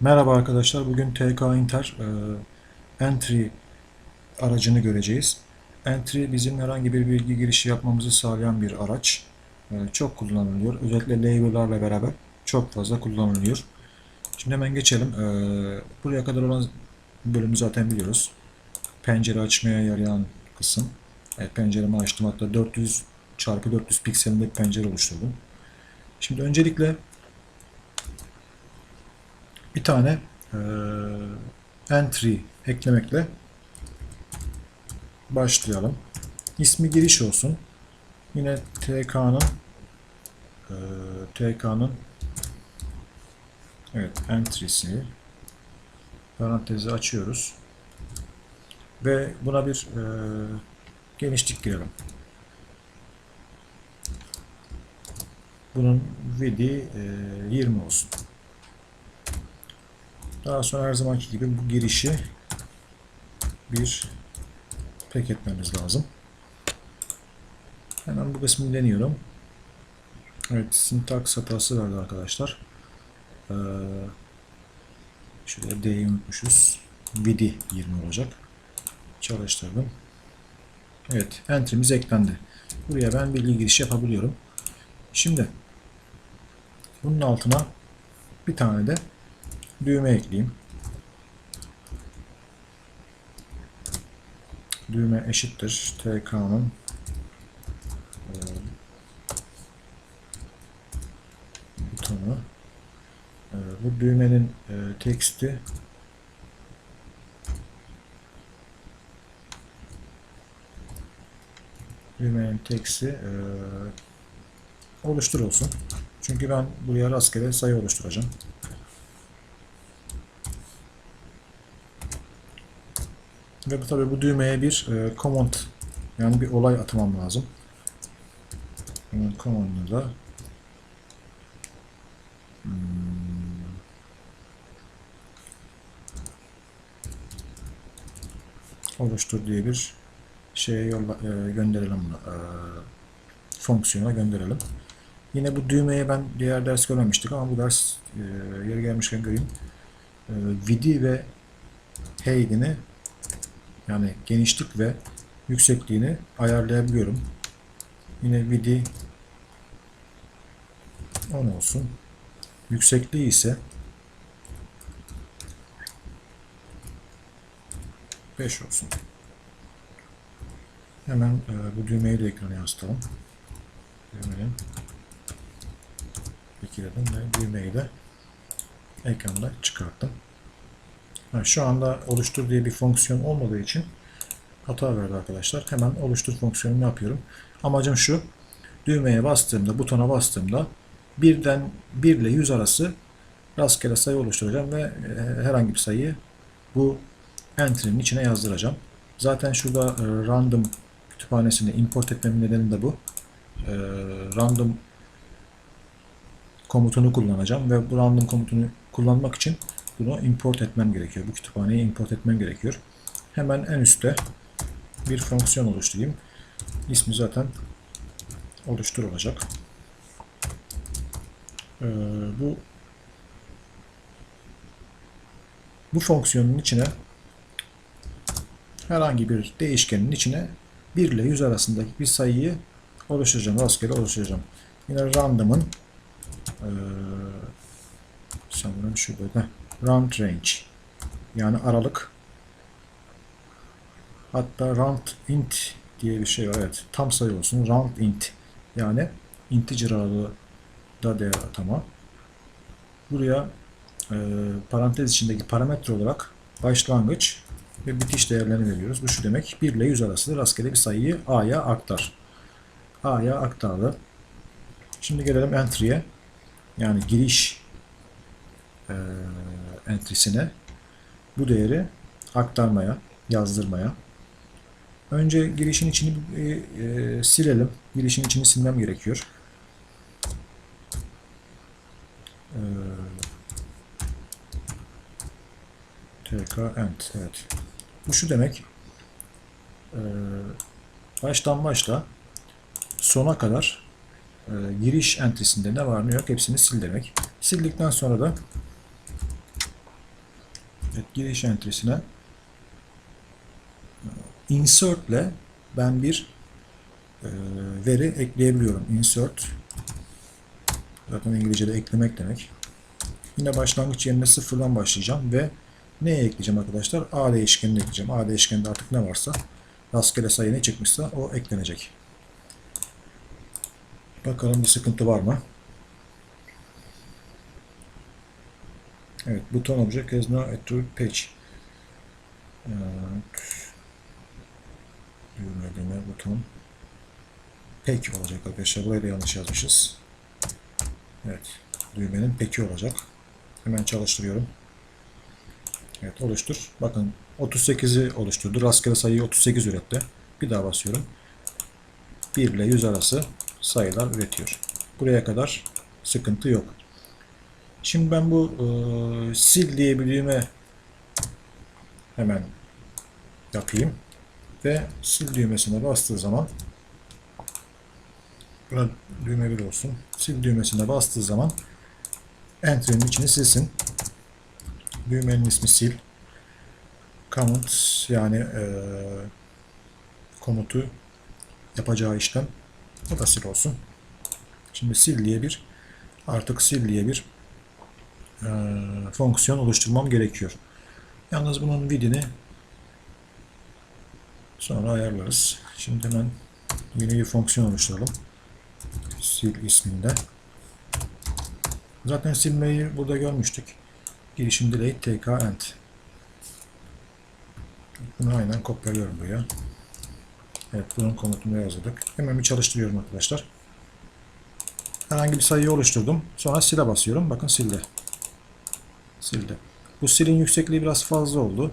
Merhaba arkadaşlar. Bugün TK Inter e, Entry aracını göreceğiz. Entry bizim herhangi bir bilgi girişi yapmamızı sağlayan bir araç. E, çok kullanılıyor. Özellikle label'larla beraber çok fazla kullanılıyor. Şimdi hemen geçelim. E, buraya kadar olan bölümü zaten biliyoruz. Pencere açmaya yarayan kısım. Evet, penceremi açtım. Hatta 400 çarpı 400 pikselinde bir pencere oluşturdum. Şimdi öncelikle bir tane eee, entry eklemekle başlayalım. İsmi giriş olsun. Yine TK'nın eee, TK'nın evet entry'si parantezi açıyoruz ve buna bir eee, genişlik girelim. Bunun vidi eee, 20 olsun. Daha sonra her zamanki gibi bu girişi bir pek etmemiz lazım. Hemen bu kısmını deniyorum. Evet, sintaks hatası verdi arkadaşlar. Ee, şuraya D'yi unutmuşuz. Vidi 20 olacak. Çalıştırdım. Evet, entry'miz eklendi. Buraya ben bilgi giriş yapabiliyorum. Şimdi bunun altına bir tane de düğme ekleyeyim. Düğme eşittir TK'nın e, butonu. E, bu düğmenin e, teksti düğmenin teksti e, oluştur olsun. Çünkü ben buraya rastgele sayı oluşturacağım. Ve bu tabi bu düğmeye bir e, command yani bir olay atmam lazım. Bunun command'ını da hmm, oluştur diye bir şeye yolla, e, gönderelim bunu. E, fonksiyona gönderelim. Yine bu düğmeye ben diğer ders görmemiştik ama bu ders e, yeri gelmişken göreyim. E, vidi ve height'ini yani genişlik ve yüksekliğini ayarlayabiliyorum. Yine vidi 10 olsun. Yüksekliği ise 5 olsun. Hemen e, bu düğmeyi de ekrana yansıtalım. Düğmeyi ekledim ve düğmeyi de ekranda çıkarttım. Şu anda oluştur diye bir fonksiyon olmadığı için hata verdi arkadaşlar. Hemen oluştur fonksiyonunu yapıyorum. Amacım şu. Düğmeye bastığımda, butona bastığımda birden 1 ile 100 arası rastgele sayı oluşturacağım ve e, herhangi bir sayıyı bu entry'nin içine yazdıracağım. Zaten şurada e, random kütüphanesini import etmemin nedeni de bu. E, random komutunu kullanacağım ve bu random komutunu kullanmak için bunu import etmem gerekiyor. Bu kütüphaneyi import etmem gerekiyor. Hemen en üstte bir fonksiyon oluşturayım. İsmi zaten oluştur olacak. Ee, bu bu fonksiyonun içine herhangi bir değişkenin içine 1 ile 100 arasındaki bir sayıyı oluşturacağım. Rastgele oluşturacağım. Yine random'ın ee, sanırım şu böyle round range. Yani aralık. Hatta round int diye bir şey var evet. Tam sayı olsun round int. Yani integer aralığı da değer atama. Buraya e, parantez içindeki parametre olarak başlangıç ve bitiş değerlerini veriyoruz. Bu şu demek 1 ile 100 arasında rastgele bir sayıyı A'ya aktar. A'ya aktardı. Şimdi gelelim entry'e. Yani giriş entrisine bu değeri aktarmaya, yazdırmaya. Önce girişin içini e, e, silelim. Girişin içini silmem gerekiyor. E, tk ent evet. Bu şu demek. E, baştan başla sona kadar e, giriş entrisinde ne var ne yok hepsini sil demek. Sildikten sonra da Evet, giriş entrisine e, insert ile ben bir e, veri ekleyebiliyorum. Insert zaten İngilizce'de eklemek demek. Yine başlangıç yerine sıfırdan başlayacağım ve neye ekleyeceğim arkadaşlar? A değişkenini ekleyeceğim. A değişkeninde artık ne varsa rastgele sayı ne çıkmışsa o eklenecek. Bakalım bir sıkıntı var mı? Evet, buton object has no attribute page. Evet. Düğmeleme buton. Peki olacak arkadaşlar. Burayı da yanlış yazmışız. Evet. Düğmenin peki olacak. Hemen çalıştırıyorum. Evet oluştur. Bakın 38'i oluşturdu. Rastgele sayıyı 38 üretti. Bir daha basıyorum. 1 ile 100 arası sayılar üretiyor. Buraya kadar sıkıntı yok. Şimdi ben bu e, sil diye bir hemen yapayım. Ve sil düğmesine bastığı zaman buna düğme bir olsun. Sil düğmesine bastığı zaman entry'nin içini silsin. Düğmenin ismi sil. Comment yani e, komutu yapacağı işlem o da sil olsun. Şimdi sil diye bir artık sil diye bir e, fonksiyon oluşturmam gerekiyor. Yalnız bunun vidini sonra ayarlarız. Şimdi hemen yeni bir fonksiyon oluşturalım. Sil isminde. Zaten silmeyi burada görmüştük. Girişim delay tk end. Bunu aynen kopyalıyorum buraya. Evet bunun komutunu yazdık. Hemen bir çalıştırıyorum arkadaşlar. Herhangi bir sayıyı oluşturdum. Sonra sile basıyorum. Bakın sildi. Sildi. Bu silin yüksekliği biraz fazla oldu.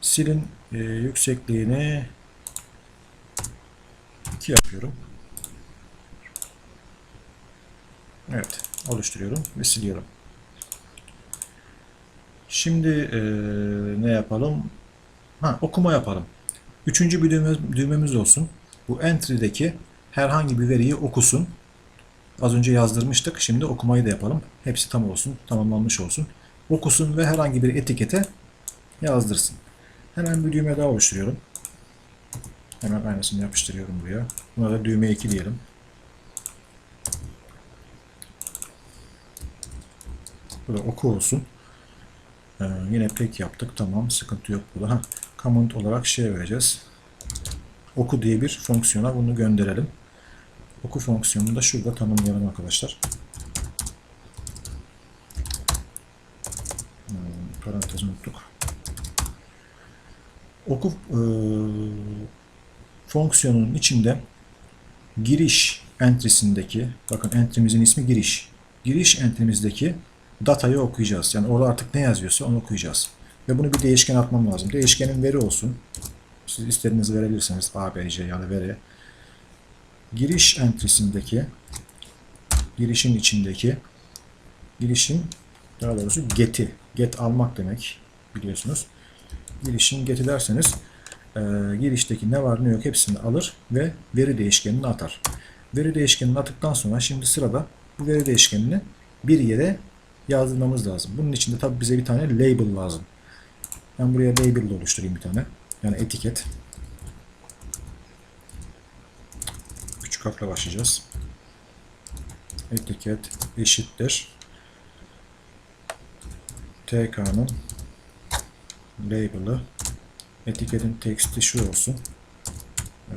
Silin e, yüksekliğini 2 yapıyorum. Evet. Oluşturuyorum ve siliyorum. Şimdi e, ne yapalım? Ha, okuma yapalım. Üçüncü bir düğme, düğmemiz olsun. Bu entry'deki herhangi bir veriyi okusun. Az önce yazdırmıştık. Şimdi okumayı da yapalım. Hepsi tam olsun. Tamamlanmış olsun. Okusun ve herhangi bir etikete yazdırsın. Hemen bir düğme daha oluşturuyorum. Hemen aynısını yapıştırıyorum buraya. Buna da düğme 2 diyelim. Bu da oku olsun. Ee, yine pek yaptık. Tamam. Sıkıntı yok burada. Ha, comment olarak şey vereceğiz. Oku diye bir fonksiyona bunu gönderelim. Oku fonksiyonunu da şurada tanımlayalım arkadaşlar. Hmm, parantez unuttuk. Oku e, fonksiyonunun içinde giriş entrisindeki bakın entrimizin ismi giriş. Giriş entrimizdeki datayı okuyacağız. Yani orada artık ne yazıyorsa onu okuyacağız. Ve bunu bir değişken atmam lazım. Değişkenin veri olsun. Siz istediğinizi verebilirsiniz. A, B, C ya da veri. Giriş entrisindeki girişin içindeki girişin daha doğrusu get'i. Get almak demek biliyorsunuz. Girişin get'i derseniz e, girişteki ne var ne yok hepsini alır ve veri değişkenini atar. Veri değişkenini attıktan sonra şimdi sırada bu veri değişkenini bir yere yazdırmamız lazım. Bunun için de tabi bize bir tane label lazım. Ben buraya label oluşturayım bir tane. Yani etiket. Küçük harfle başlayacağız. Etiket eşittir. TK'nın label'ı etiketin teksti şu olsun. Ee,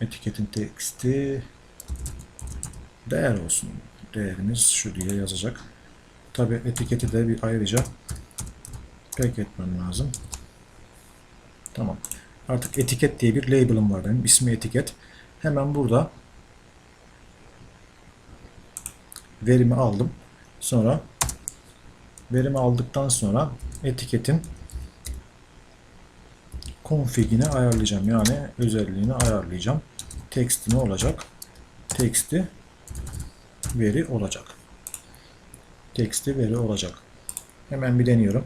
etiketin teksti değer olsun. Değerimiz şu diye yazacak. Tabi etiketi de bir ayrıca pack etmem lazım. Tamam. Artık etiket diye bir label'ım var benim. İsmi etiket. Hemen burada verimi aldım. Sonra verimi aldıktan sonra etiketin config'ini ayarlayacağım. Yani özelliğini ayarlayacağım. Teksti ne olacak? Teksti veri olacak. Teksti veri olacak. Hemen bir deniyorum.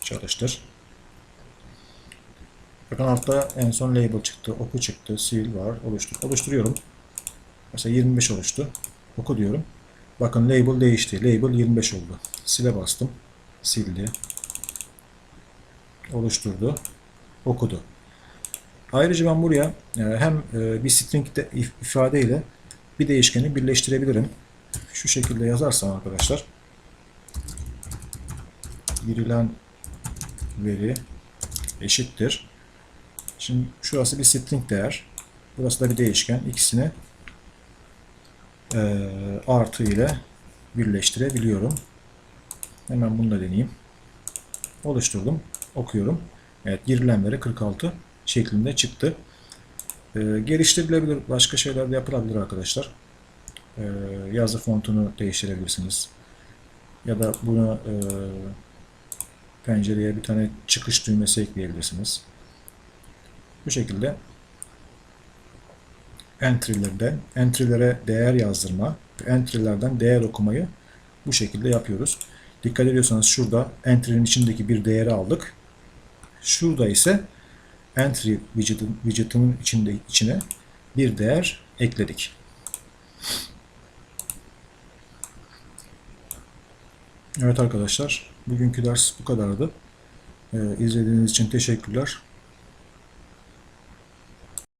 Çalıştır. Bakın altta en son label çıktı, oku çıktı, sil var, oluştur. Oluşturuyorum. Mesela 25 oluştu. Oku diyorum. Bakın label değişti. Label 25 oldu. Sile bastım. Sildi. oluşturdu, okudu. Ayrıca ben buraya e, hem e, bir string de if- ifade ile bir değişkeni birleştirebilirim. Şu şekilde yazarsam arkadaşlar girilen veri eşittir. Şimdi şurası bir string değer. Burası da bir değişken. İkisini e, artı ile birleştirebiliyorum. Hemen bunu da deneyeyim. Oluşturdum. Okuyorum. Evet girilen veri 46 şeklinde çıktı. E, geliştirilebilir. Başka şeyler de yapılabilir arkadaşlar. E, yazı fontunu değiştirebilirsiniz. Ya da bunu e, pencereye bir tane çıkış düğmesi ekleyebilirsiniz. Bu şekilde entry'lerden entry'lere değer yazdırma, entry'lerden değer okumayı bu şekilde yapıyoruz. Dikkat ediyorsanız şurada entry'nin içindeki bir değeri aldık. Şurada ise entry widget'ın widget'ının içinde içine bir değer ekledik. Evet arkadaşlar, bugünkü ders bu kadardı. Ee, izlediğiniz için teşekkürler.